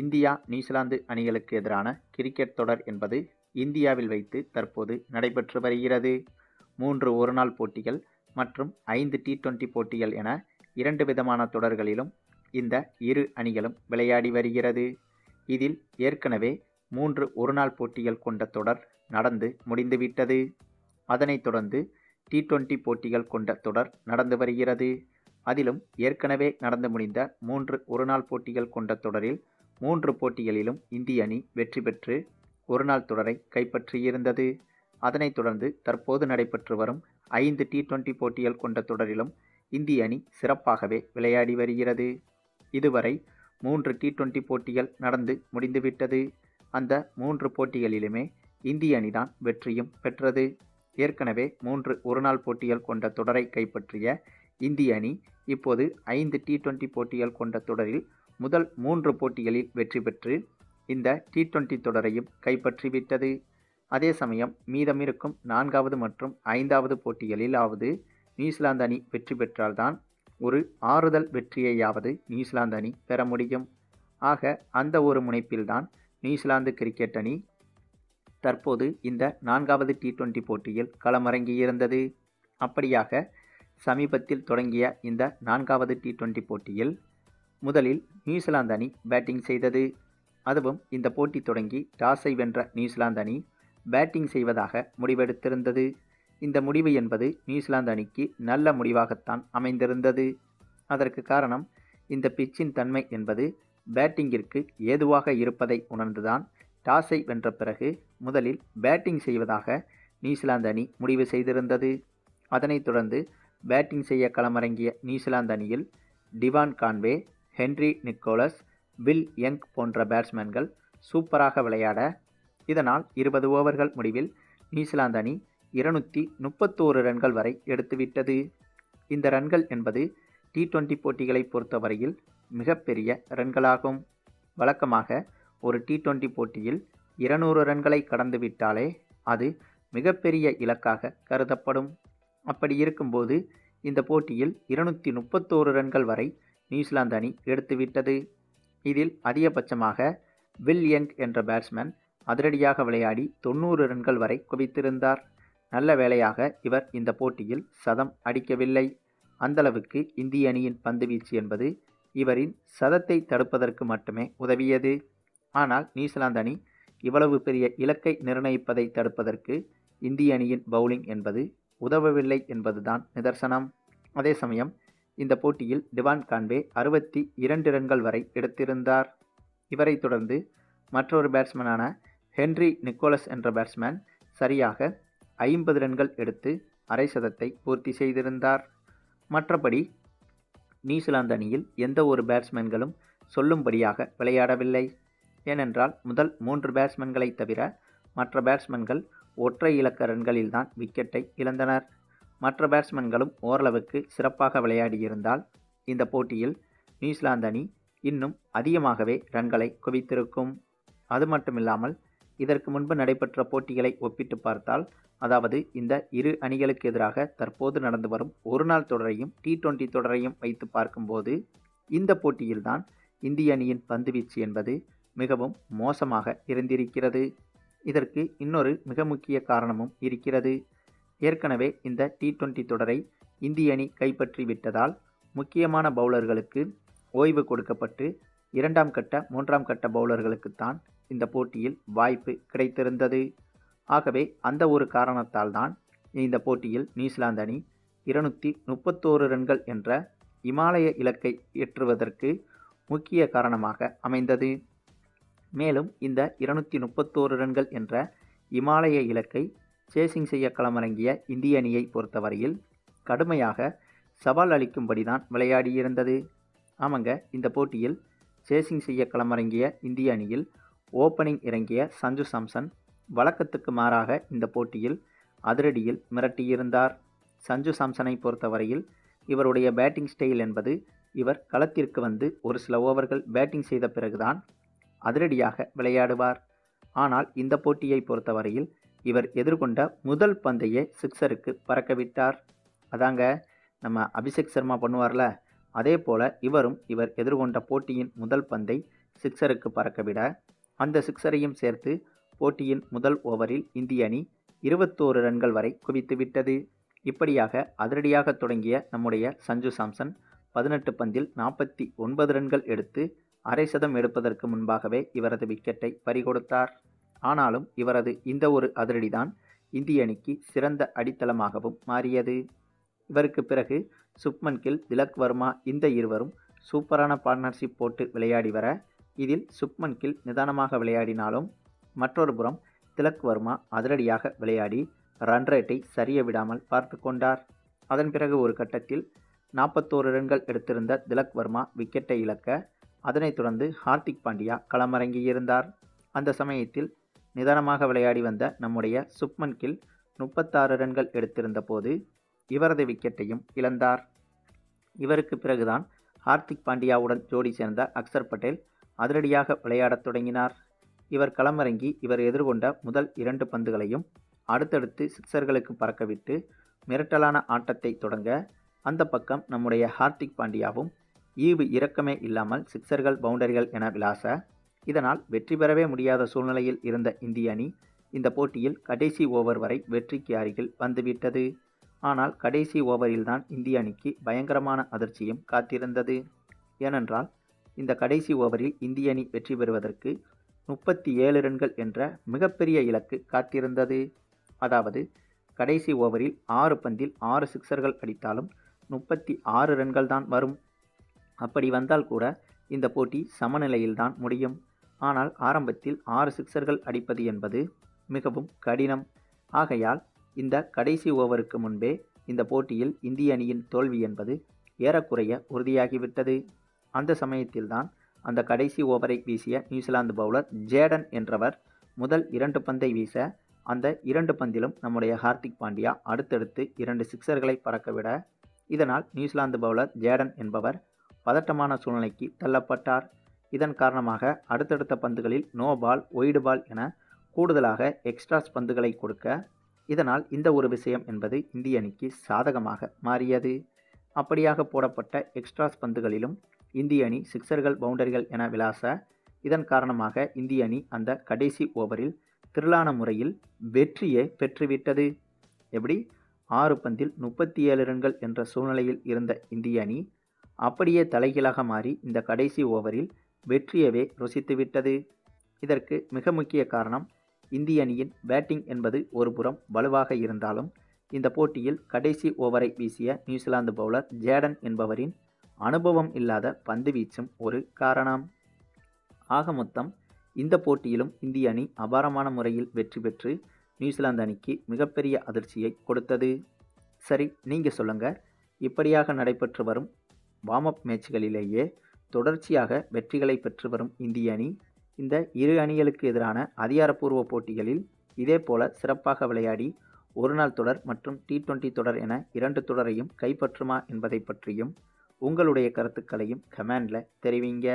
India New Zealand அணிகளுக்கு எதிரான cricket தொடர் என்பது இந்தியாவில் வைத்து தற்போது நடைபெற்று வருகிறது. மூன்று ஒருநாள் போட்டிகள் மற்றும் ஐந்து டி டுவெண்டி போட்டிகள் என இரண்டு விதமான தொடர்களிலும் இந்த இரு அணிகளும் விளையாடி வருகிறது. இதில் ஏற்கனவே மூன்று ஒருநாள் போட்டிகள் கொண்ட தொடர் நடந்து முடிந்துவிட்டது அதனைத் தொடர்ந்து டி டுவெண்டி போட்டிகள் கொண்ட தொடர் நடந்து வருகிறது. அதிலும் ஏற்கனவே நடந்து முடிந்த மூன்று ஒருநாள் போட்டிகள் கொண்ட தொடரில் மூன்று போட்டிகளிலும் இந்திய அணி வெற்றி பெற்று ஒருநாள் தொடரை கைப்பற்றியிருந்தது. அதனைத் தொடர்ந்து தற்போது நடைபெற்று வரும் ஐந்து டி டுவெண்டி போட்டிகள் கொண்ட தொடரிலும் இந்திய அணி சிறப்பாகவே விளையாடி வருகிறது. இதுவரை மூன்று டி டுவெண்டி போட்டிகள் நடந்து முடிந்துவிட்டது. அந்த மூன்று போட்டிகளிலுமே இந்திய அணிதான் வெற்றியும் பெற்றது. ஏற்கனவே மூன்று ஒருநாள் போட்டிகள் கொண்ட தொடரை கைப்பற்றிய இந்திய அணி இப்போது ஐந்து டி டுவெண்டி போட்டிகள் கொண்ட தொடரில் முதல் மூன்று போட்டிகளில் வெற்றி பெற்று இந்த டி டுவெண்டி தொடரையும் கைப்பற்றிவிட்டது அதே சமயம் மீதமிருக்கும் நான்காவது மற்றும் ஐந்தாவது போட்டிகளிலாவது நியூசிலாந்து அணி வெற்றி பெற்றால்தான் ஒரு ஆறுதல் வெற்றியையாவது நியூசிலாந்து அணி பெற முடியும். ஆக அந்த ஒரு முனைப்பில்தான் நியூசிலாந்து கிரிக்கெட் அணி தற்போது இந்த நான்காவது டி டுவெண்டி போட்டியில் களமிறங்கியிருந்தது. அப்படியாக சமீபத்தில் தொடங்கிய இந்த நான்காவது டி டுவெண்டி போட்டியில் முதலில் நியூசிலாந்து அணி பேட்டிங் செய்தது. அதுவும் இந்த போட்டி தொடங்கி டாஸை வென்ற நியூசிலாந்து அணி பேட்டிங் செய்வதாக முடிவெடுத்திருந்தது. இந்த முடிவு என்பது நியூசிலாந்து அணிக்கு நல்ல முடிவாகத்தான் அமைந்திருந்தது. அதற்கு காரணம் இந்த பிச்சின் தன்மை என்பது பேட்டிங்கிற்கு ஏதுவாக இருப்பதை உணர்ந்துதான் டாஸை வென்ற பிறகு முதலில் பேட்டிங் செய்வதாக நியூசிலாந்து அணி முடிவு செய்திருந்தது. அதனைத் தொடர்ந்து பேட்டிங் செய்ய களமிறங்கிய நியூசிலாந்து அணியில் Devon Conway Henry Nicholls Will Young போன்ற பேட்ஸ்மேன்கள் சூப்பராக விளையாட இதனால் இருபது ஓவர்கள் முடிவில் நியூசிலாந்து அணி இருநூற்றி முப்பத்தோரு ரன்கள் வரை எடுத்துவிட்டது இந்த ரன்கள் என்பது டி டுவெண்டி போட்டிகளை பொறுத்தவரையில் மிகப்பெரிய ரன்களாகும். வழக்கமாக ஒரு டி டுவெண்டி போட்டியில் இருநூறு ரன்களை கடந்துவிட்டாலே அது மிகப்பெரிய இலக்காக கருதப்படும். அப்படி இருக்கும்போது இந்த போட்டியில் இருநூற்றி முப்பத்தோரு ரன்கள் வரை நியூசிலாந்து அணி எடுத்துவிட்டது இதில் அதிகபட்சமாக வில் யங் என்ற பேட்ஸ்மேன் அதிரடியாக விளையாடி தொண்ணூறு ரன்கள் வரை குவித்திருந்தார். நல்ல வேளையாக இவர் இந்த போட்டியில் சதம் அடிக்கவில்லை. அந்தளவுக்கு இந்திய அணியின் பந்துவீச்சு என்பது இவரின் சதத்தை தடுப்பதற்கு மட்டுமே உதவியது. ஆனால் நியூசிலாந்து அணி இவ்வளவு பெரிய இலக்கை நிர்ணயிப்பதை தடுப்பதற்கு இந்திய அணியின் பவுலிங் என்பது உதவவில்லை என்பதுதான் நிதர்சனம். அதே சமயம் இந்த போட்டியில் டிவான் கான்வே அறுபத்தி இரண்டு ரன்கள் வரை எடுத்திருந்தார். இவரை தொடர்ந்து மற்றொரு பேட்ஸ்மேனான ஹென்ரி நிக்கோலஸ் என்ற பேட்ஸ்மேன் சரியாக ஐம்பது ரன்கள் எடுத்து அரை சதத்தை பூர்த்தி செய்திருந்தார். மற்றபடி நியூசிலாந்து அணியில் எந்த ஒரு பேட்ஸ்மேன்களும் சொல்லும்படியாக விளையாடவில்லை. ஏனென்றால் முதல் மூன்று பேட்ஸ்மேன்களை தவிர மற்ற பேட்ஸ்மேன்கள் ஒற்றை இலக்க ரன்களில்தான் விக்கெட்டை இழந்தனர். மற்ற பேட்ஸ்மேன்களும் ஓரளவுக்கு சிறப்பாக விளையாடியிருந்தால் இந்த போட்டியில் நியூசிலாந்து அணி இன்னும் அதிகமாகவே ரன்களை குவித்திருக்கும். அது மட்டுமில்லாமல் இதற்கு முன்பு நடைபெற்ற போட்டிகளை ஒப்பிட்டு பார்த்தால் அதாவது இந்த இரு அணிகளுக்கு எதிராக தற்போது நடந்து வரும் ஒருநாள் தொடரையும் டி டுவெண்டி தொடரையும் வைத்து பார்க்கும்போது இந்த போட்டியில்தான் இந்திய அணியின் பந்துவீச்சு என்பது மிகவும் மோசமாக இருந்திருக்கிறது. இதற்கு இன்னொரு மிக முக்கிய காரணமும் இருக்கிறது. ஏற்கனவே இந்த டி டுவெண்டி தொடரை இந்திய அணி கைப்பற்றி விட்டதால் முக்கியமான பவுலர்களுக்கு ஓய்வு கொடுக்கப்பட்டு இரண்டாம் கட்ட மூன்றாம் கட்ட பவுலர்களுக்குத்தான் இந்த போட்டியில் வாய்ப்பு கிடைத்திருந்தது. ஆகவே அந்த ஒரு காரணத்தால் தான் இந்த போட்டியில் நியூசிலாந்து அணி இருநூற்றி முப்பத்தோரு ரன்கள் என்ற இமாலய இலக்கை எற்றுவதற்கு முக்கிய காரணமாக அமைந்தது. மேலும் இந்த இருநூற்றி முப்பத்தோரு ரன்கள் என்ற இமாலய இலக்கை சேசிங் செய்ய களமிறங்கிய இந்திய அணியை பொறுத்தவரையில் கடுமையாக சவால் அளிக்கும்படி தான் விளையாடியிருந்தது ஆமாங்க இந்த போட்டியில் சேசிங் செய்ய களமிறங்கிய இந்திய அணியில் ஓப்பனிங் இறங்கிய சஞ்சு சாம்சன் வழக்கத்துக்கு மாறாக இந்த போட்டியில் அதிரடியில் மிரட்டியிருந்தார். சஞ்சு சாம்சனை பொறுத்தவரையில் இவருடைய பேட்டிங் ஸ்டைல் என்பது இவர் களத்திற்கு வந்து ஒரு சில ஓவர்கள் பேட்டிங் செய்த பிறகுதான் அதிரடியாக விளையாடுவார். ஆனால் இந்த போட்டியை பொறுத்தவரையில் இவர் எதிர்கொண்ட முதல் பந்தையை சிக்ஸருக்கு பறக்கவிட்டார். அதாங்க நம்ம அபிஷேக் சர்மா பண்ணுவார்ல அதே போல் இவரும் இவர் எதிர்கொண்ட போட்டியின் முதல் பந்தை சிக்ஸருக்கு பறக்கவிட அந்த சிக்ஸரையும் சேர்த்து போட்டியின் முதல் ஓவரில் இந்திய அணி இருபத்தோரு ரன்கள் வரை குவித்துவிட்டது இப்படியாக அதிரடியாக தொடங்கிய நம்முடைய சஞ்சு சாம்சன் பதினெட்டு பந்தில் நாற்பத்தி ஒன்பது ரன்கள் எடுத்து அரை சதம் எடுப்பதற்கு முன்பாகவே இவரது விக்கெட்டை பறிகொடுத்தார். ஆனாலும் இவரது இந்த ஒரு அதிரடிதான் இந்திய அணிக்கு சிறந்த அடித்தளமாகவும் மாறியது. இவருக்கு பிறகு சுப்மன் கில் திலக் வர்மா இந்த இருவரும் சூப்பரான பார்ட்னர்ஷிப் போட்டு விளையாடி வர இதில் சுப்மன் கில் நிதானமாக விளையாடினாலும் மற்றொரு புறம் திலக் வர்மா அதிரடியாக விளையாடி ரன் ரேட்டை சரிய விடாமல் பார்த்து கொண்டார். அதன் பிறகு ஒரு கட்டத்தில் நாற்பத்தோரு ரன்கள் எடுத்திருந்த திலக் வர்மா விக்கெட்டை இழக்க அதனைத் தொடர்ந்து ஹார்திக் பாண்டியா களமிறங்கியிருந்தார் அந்த சமயத்தில் நிதானமாக விளையாடி வந்த நம்முடைய சுப்மன் கில் முப்பத்தாறு ரன்கள் எடுத்திருந்த போது இவரது விக்கெட்டையும் இழந்தார். இவருக்கு பிறகுதான் ஹார்திக் பாண்டியாவுடன் ஜோடி சேர்ந்த அக்சர் பட்டேல் அதிரடியாக விளையாடத் தொடங்கினார். இவர் களமிறங்கி இவர் எதிர்கொண்ட முதல் இரண்டு பந்துகளையும் அடுத்தடுத்து சிக்சர்களுக்கு பறக்கவிட்டு மிரட்டலான ஆட்டத்தை தொடங்க அந்த பக்கம் நம்முடைய ஹார்திக் பாண்டியாவும் ஈவு இரக்கமே இல்லாமல் சிக்சர்கள் பவுண்டரிகள் என விளாச இதனால் வெற்றி பெறவே முடியாத சூழ்நிலையில் இருந்த இந்திய அணி இந்த போட்டியில் கடைசி ஓவர் வரை வெற்றிக்கு அருகில் வந்துவிட்டது. ஆனால் கடைசி ஓவரில்தான் இந்திய அணிக்கு பயங்கரமான அதிர்ச்சியும் காத்திருந்தது. ஏனென்றால் இந்த கடைசி ஓவரில் இந்திய அணி வெற்றி பெறுவதற்கு முப்பத்தி ஏழு ரன்கள் என்ற மிகப்பெரிய இலக்கு காத்திருந்தது. அதாவது கடைசி ஓவரில் ஆறு பந்தில் ஆறு சிக்சர்கள் அடித்தாலும் முப்பத்தி ஆறு ரன்கள் தான் வரும். அப்படி வந்தால் கூட இந்த போட்டி சமநிலையில்தான் முடியும். ஆனால் ஆரம்பத்தில் ஆறு சிக்சர்கள் அடிப்பது என்பது மிகவும் கடினம். ஆகையால் இந்த கடைசி ஓவருக்கு முன்பே இந்த போட்டியில் இந்திய அணியின் தோல்வி என்பது ஏறக்குறைய உறுதியாகிவிட்டது. அந்த சமயத்தில்தான் அந்த கடைசி ஓவரை வீசிய நியூசிலாந்து பவுலர் ஜேடன் என்றவர் முதல் இரண்டு பந்தை வீச அந்த இரண்டு பந்திலும் நம்முடைய ஹார்திக் பாண்டியா அடுத்தடுத்து இரண்டு சிக்சர்களை பறக்கவிட இதனால் நியூசிலாந்து பவுலர் ஜேடன் என்பவர் பதட்டமான சூழ்நிலைக்கு தள்ளப்பட்டார். இதன் காரணமாக அடுத்தடுத்த பந்துகளில் நோ பால் ஒய்டு பால் என கூடுதலாக எக்ஸ்ட்ராஸ் பந்துகளை கொடுக்க இதனால் இந்த ஒரு விஷயம் என்பது இந்திய அணிக்கு சாதகமாக மாறியது. அப்படியாக போடப்பட்ட எக்ஸ்ட்ராஸ் பந்துகளிலும் இந்திய அணி சிக்சர்கள் பவுண்டரிகள் என விளாச இதன் காரணமாக இந்திய அணி அந்த கடைசி ஓவரில் திரளான முறையில் வெற்றியை பெற்றுவிட்டது. எப்படி? ஆறு பந்தில் முப்பத்தி ஏழு ரன்கள் என்ற சூழ்நிலையில் இருந்த இந்திய அணி அப்படியே தலைகீழாக மாறி இந்த கடைசி ஓவரில் வெற்றியவே ருசித்துவிட்டது. இதற்கு மிக முக்கிய காரணம் இந்திய அணியின் பேட்டிங் என்பது ஒரு புறம் வலுவாக இருந்தாலும் இந்த போட்டியில் கடைசி ஓவரை வீசிய நியூசிலாந்து பவுலர் ஜேடன் என்பவரின் அனுபவம் இல்லாத பந்து வீச்சும் ஒரு காரணம். ஆக மொத்தம் இந்த போட்டியிலும் இந்திய அணி அபாரமான முறையில் வெற்றி பெற்று நியூசிலாந்து அணிக்கு மிகப்பெரிய அதிர்ச்சியை கொடுத்தது. சரி நீங்கள் சொல்லுங்கள் இப்படியாக நடைபெற்று வரும் வார்ம் அப் மேட்ச்களிலேயே தொடர்ச்சியாக வெற்றிகளை பெற்று வரும் இந்திய அணி இந்த இரு அணிகளுக்கு எதிரான அதிகாரப்பூர்வ போட்டிகளில் இதேபோல சிறப்பாக விளையாடி ஒருநாள் தொடர் மற்றும் டி டுவெண்ட்டி தொடர் என இரண்டு தொடரையும் கைப்பற்றுமா என்பதை பற்றியும் உங்களுடைய கருத்துக்களையும் கமெண்டில் தெரிவிங்க.